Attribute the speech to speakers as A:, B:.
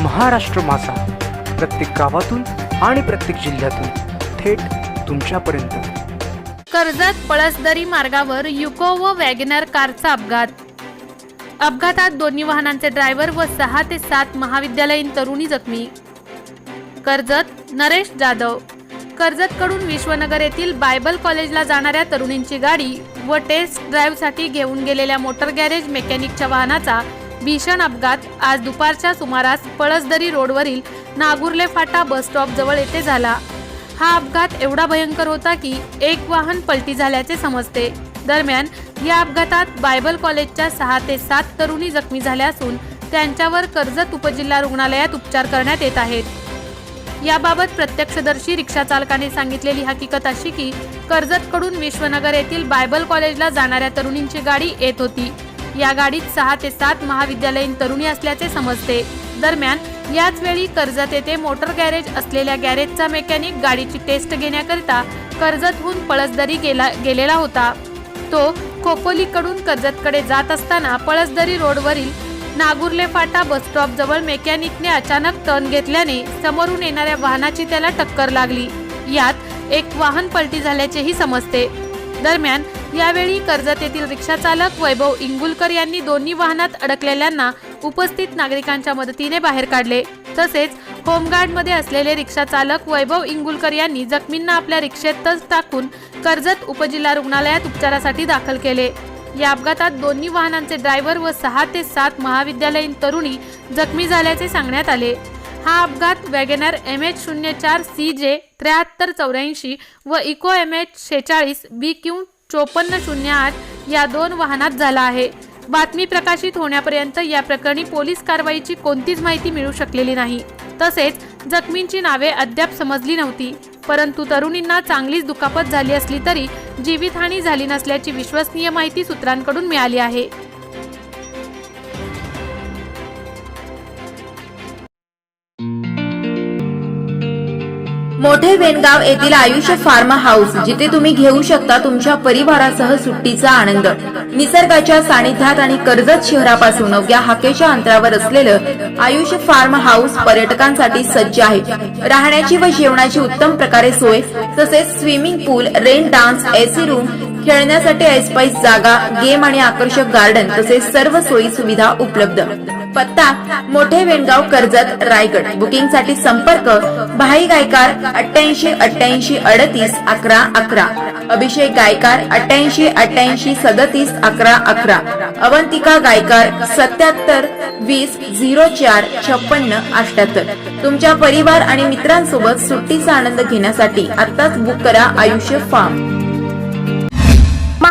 A: महाराष्ट्र माझा. प्रत्येक गावातून आणि प्रत्येक जिल्ह्यातून थेट तुमच्यापर्यंत.
B: कर्जत पळसदरी मार्गावर युको व वॅगनर कारचा अपघात. अपघातात दोन्ही वाहनांचे ड्रायव्हर व सहा ते सात महाविद्यालयीन तरुणी जखमी. कर्जत नरेश जाधव. कर्जतकडून विश्वनगर येथील बायबल कॉलेजला जाणाऱ्या तरुणींची गाडी व टेस्ट ड्राईव्हसाठी घेऊन गेलेल्या मोटर गॅरेज मेकॅनिकच्या वाहनाचा भीषण अपघात. आज दुपारच्या सुमारास पळसदरी रोडवरील नागुर्ले फाटा बस स्टॉप जवळ येथे झाला. हा अपघात एवढा भयंकर होता की एक वाहन पलटी झाल्याचे समजते. दरम्यान या अपघातात बायबल कॉलेजच्या सहा ते सात तरुणी जखमी झाल्या असून त्यांच्यावर कर्जत उपजिल्हा रुग्णालयात उपचार करण्यात येत आहेत. याबाबत प्रत्यक्षदर्शी रिक्षा चालकाने सांगितलेली हकीकत अशी की कर्जतकडून विश्वनगर येथील बायबल कॉलेजला जाणाऱ्या तरुणींची गाडी येत होती. या गाडीत सहा ते सात महाविद्यालयीन तरुणी असल्याचे समजते. दरम्यान याच वेळी कर्जत येथे मोटर गॅरेज असलेल्या गॅरेजचा मेकॅनिक गाडीची टेस्ट घेण्याकरिता कर्जतहून पळसदरी गेला गेलेला होता. तो खोपोलीकडून कर्जतकडे जात असताना पळसदरी रोडवरील नागुर्ले फाटा बस स्टॉप जवळ मेकॅनिकने अचानक टर्न घेतल्याने समोरून येणाऱ्या वाहनाची त्याला टक्कर लागली. यात एक वाहन पलटी झाल्याचेही समजते. दरम्यान यावेळी कर्जत येथील रिक्षा चालक वैभव इंगुलकर यांनी दोन्ही वाहनात अडकलेल्यांना उपस्थित नागरिकांच्या मदतीने बाहेर काढले. तसेच होमगार्डमध्ये असलेले रिक्षा चालक वैभव इंगुलकर यांनी जखमींना आपल्या रिक्षेतच टाकून कर्जत उपजिल्हा रुग्णालयात उपचारासाठी दाखल केले. या अपघातात दोन्ही वाहनांचे ड्रायव्हर व सहा ते सात महाविद्यालयीन तरुणी जखमी झाल्याचे सांगण्यात आले. हा अपघात वॅगेनर एम एच शून्य चार सी जे त्र्याहत्तर चौऱ्याऐंशी व इको एम एच शेचाळीस बी क्यू चोपन्न शून्य आठ या दोन वाहनात झाला आहे. बातमी प्रकाशित होण्यापर्यंत या प्रकरणी पोलीस कारवाईची कोणतीच माहिती मिळू शकलेली नाही. तसेच जखमींची नावे अद्याप समजली नव्हती. परंतु तरुणींना चांगलीच दुखापत झाली असली तरी जीवितहानी झाली नसल्याची विश्वसनीय माहिती सूत्रांकडून मिळाली आहे.
C: मोठे वेनगाव येथील आयुष्य फार्म हाऊस जिथे तुम्ही घेऊ शकता तुमच्या परिवारासह सुट्टीचा आनंद. निसर्गाच्या सानिध्यात आणि कर्जत शहरापासून अवघ्या हाकेच्या अंतरावर असलेलं आयुष्य फार्म हाऊस पर्यटकांसाठी सज्ज आहे. राहण्याची व जेवणाची उत्तम प्रकारे सोय तसेच swimming pool rain dance AC room खेळण्यासाठी ऐसपाईस जागा गेम आणि आकर्षक गार्डन तसेच सर्व सोयी सुविधा उपलब्ध. पत्ता मोठे वेणगाव कर्जत रायगड. बुकिंगसाठी संपर्क भाई गायकार अठ्ठ्याऐंशी अठ्ठ्याऐंशी अडतीस अकरा अकरा. अभिषेक गायकार अठ्ठ्याऐंशी अठ्ठ्याऐंशी सदतीस अकरा अकरा. अवंतिका गायकार सत्याहत्तर वीस झिरो चार छप्पन्न अठ्याहत्तर तुमच्या परिवार आणि मित्रांसोबत सुट्टीचा आनंद घेण्यासाठी आताच बुक करा आयुष्य फार्म